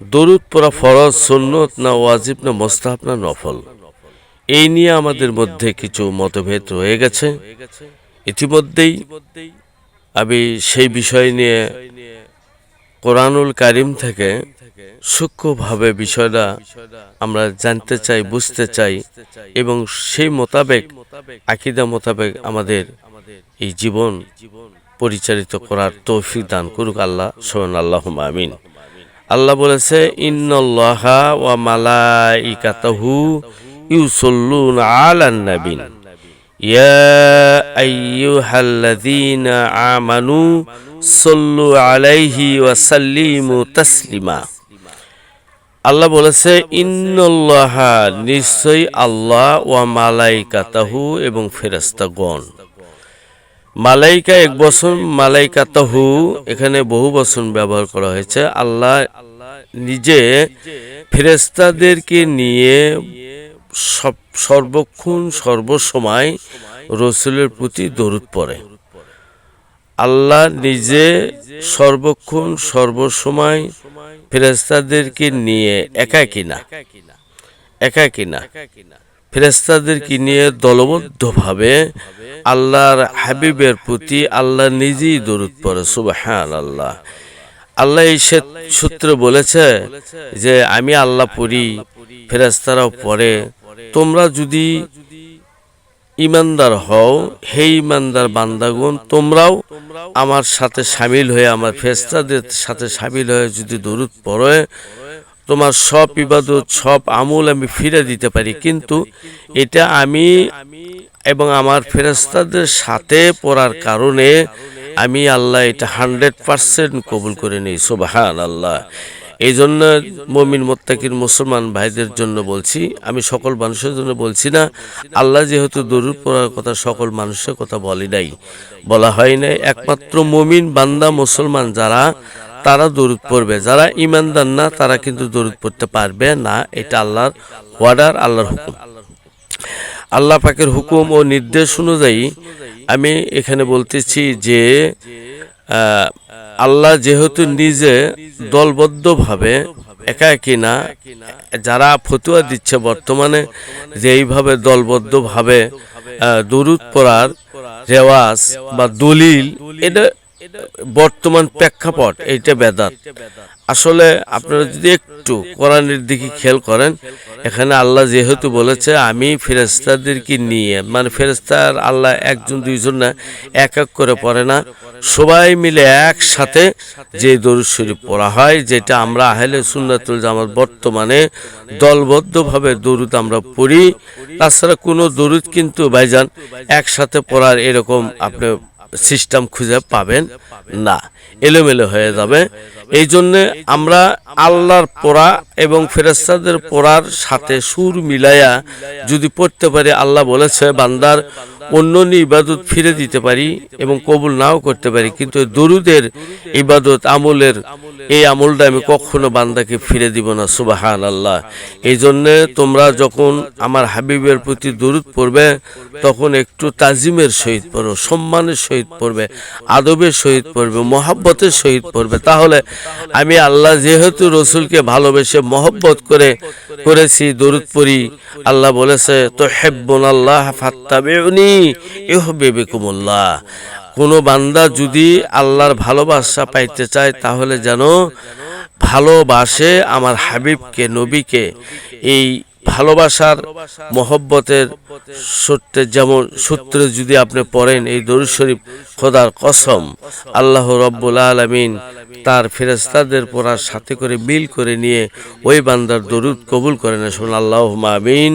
দরুদ পড়া ফরজ, সুন্নত না ওয়াজিব না মোস্তাহাব না নফল। এই নিয়ে আমাদের মধ্যে কিছু মতভেদ রয়ে গেছে। ইতিমধ্যেই আমি সেই বিষয় নিয়ে কোরআনুল কারিম থেকে সূক্ষ্মভাবে বিষয়টা আমরা জানতে চাই, বুঝতে চাই এবং সেই মোতাবেক, আকিদা মোতাবেক আমাদের এই জীবন পরিচালিত করার তৌফিক দান করুক আল্লাহ সোহান আল্লাহ আমিন। আল্লাহ বলেছে, ইন্নল্লাহা ওয়া মালাইকাতাহু ইউসাল্লুনা আলান নাবিন ইয়া আইয়ুহাল্লাযীনা আমানু সাল্লু আলাইহি ওয়া সাল্লিমু তাসলিমা। আল্লাহ বলেছে, ইন্নল্লাহা নিশ্চয়ই আল্লাহ ওয়া মালাইকাতাহু এবং ফেরেশতাগণ। মালাইকা এক বছর মালাইকা তাহু এখানে বহু বছর ব্যবহার করা হয়েছে। আল্লাহ নিজে ফেরেস্তাদেরকে নিয়ে সব সর্বক্ষণ, সর্বসময় রসুলের প্রতি দরুদ পড়ে। আল্লাহ নিজে সর্বক্ষণ, সর্বসময় ফেরেস্তাদেরকে নিয়ে একা কিনা একা কিনা। ফেরেস্তাদেরকে নিয়ে দলবদ্ধভাবে আল্লাহর হাবিবের প্রতি আল্লাহ নিজেই দরুদ পড়ে সুবাহান আল্লাহ আল্লাহ এই সূত্রে বলেছে যে, আমি আল্লাহ পড়ি ফেরেস্তারাও পড়ে। তোমরা যদি ইমানদার হও, হে ইমানদার বান্দাগুন তোমরাও আমার সাথে সামিল হয়ে, আমার ফেরেস্তাদের সাথে সামিল হয়ে যদি দরুদ পড়ে তোমার সব ইবাদত, সব আমল আমি ফিরে দিতে পারি। কিন্তু এটা আমি এবং আমার ফেরেস্তাদের সাথে পড়ার কারণে আমি আল্লাহ এটা হান্ড্রেড পারসেন্ট কবুল করে নিই। সোবাহান আল্লাহ এই জন্য মমিন, মোত্তাকির, মুসলমান ভাইদের জন্য বলছি, আমি সকল মানুষের জন্য বলছি না, আল্লাহ যেহেতু দরুদ পড়ার কথা সকল মানুষের কথা বলি নাই, বলা হয় নাই। একমাত্র মমিন বান্দা মুসলমান যারা তারা দরুদ পড়বে। যারা ইমানদার না, তারা কিন্তু দরুদ পড়তে পারবে না। এটা আল্লাহর ওয়ার্ডার আল্লাহর হুকুম। আল্লাহ পাকের হুকুম ও নির্দেশ অনুযায়ী আমি এখানে বলতেছি যে আল্লাহ যেহেতু নিজে দলবদ্ধভাবে একা একই না, যারা ফতুয়া দিচ্ছে বর্তমানে যে এইভাবে দলবদ্ধভাবে দরুদ পড়ার রেওয়াজ বা দলিল, এটা বর্তমান প্রেক্ষাপট এইটা বেদাত। আসলে আপনারা যদি একটু কোরআনের দিকে খেয়াল করেন এখানে আল্লাহ যেহেতু বলেছে আমি ফেরেস্তাদেরকে নিয়ে মানে ফেরেস্তার আল্লাহ একজন দুইজন না এক এক করে পড়ে না। সবাই মিলে একসাথে যে দরুদ শরীফ পড়া হয় যেটা আমরা আহলে সুন্নাতুল জামাত বর্তমানে দলবদ্ধভাবে দরুদ আমরা পড়ি। তাছাড়া কোনো দরুদ কিন্তু ভাইজান একসাথে পড়ার এরকম আপনি সিস্টেম খুঁজে পাবেন না। এলোমেলো হয়ে যাবে। এই জন্যে আমরা আল্লাহর পড়া এবং ফেরেস্তাদের পড়ার সাথে সুর মিলাইয়া যদি পড়তে পারি, আল্লাহ বলেছে, বান্দার অন্য ইবাদত ফিরে দিতে পারি এবং কবুল নাও করতে পারি। কিন্তু দরুদের ইবাদত, আমলের এই আমলটা আমি কখনো বান্দাকে ফিরে দিব না সুবাহান আল্লাহ এই জন্যে তোমরা যখন আমার হাবিবের প্রতি দরুদ পড়বে, তখন একটু তাজিমের সহিত পড়ো, সম্মানের সহিত পড়বে, আদবের সহিত পড়বে, মহাব্বতের সহিত পড়বে। তাহলে আমি আল্লাহ যেহেতু রসুলকে ভালোবেসে মহব্বত করে করেছি, দরুদ পড়ি, আল্লাহ বলেছে তো হেব্বন আল্লাহ ফাত্তাবেউনি। ইহবেবিকুমুল্লাহ কোনো বান্দা যদি আল্লাহর ভালোবাসা পাইতে চায়, তাহলে যেন ভালোবাসে আমার হাবিবকে, নবীকে। এই ভালোবাসার মহব্বতের সূত্রে যেমন, সূত্রে যদি আপনি পড়েন, এই দরুদ শরীফ, খোদার কসম, আল্লাহ রব্বুল আলমিন তার ফেরেস্তাদের পড়ার সাথে করে মিল করে নিয়ে ওই বান্দার দরুদ কবুল করেন শুন আল্লাহ আমিন।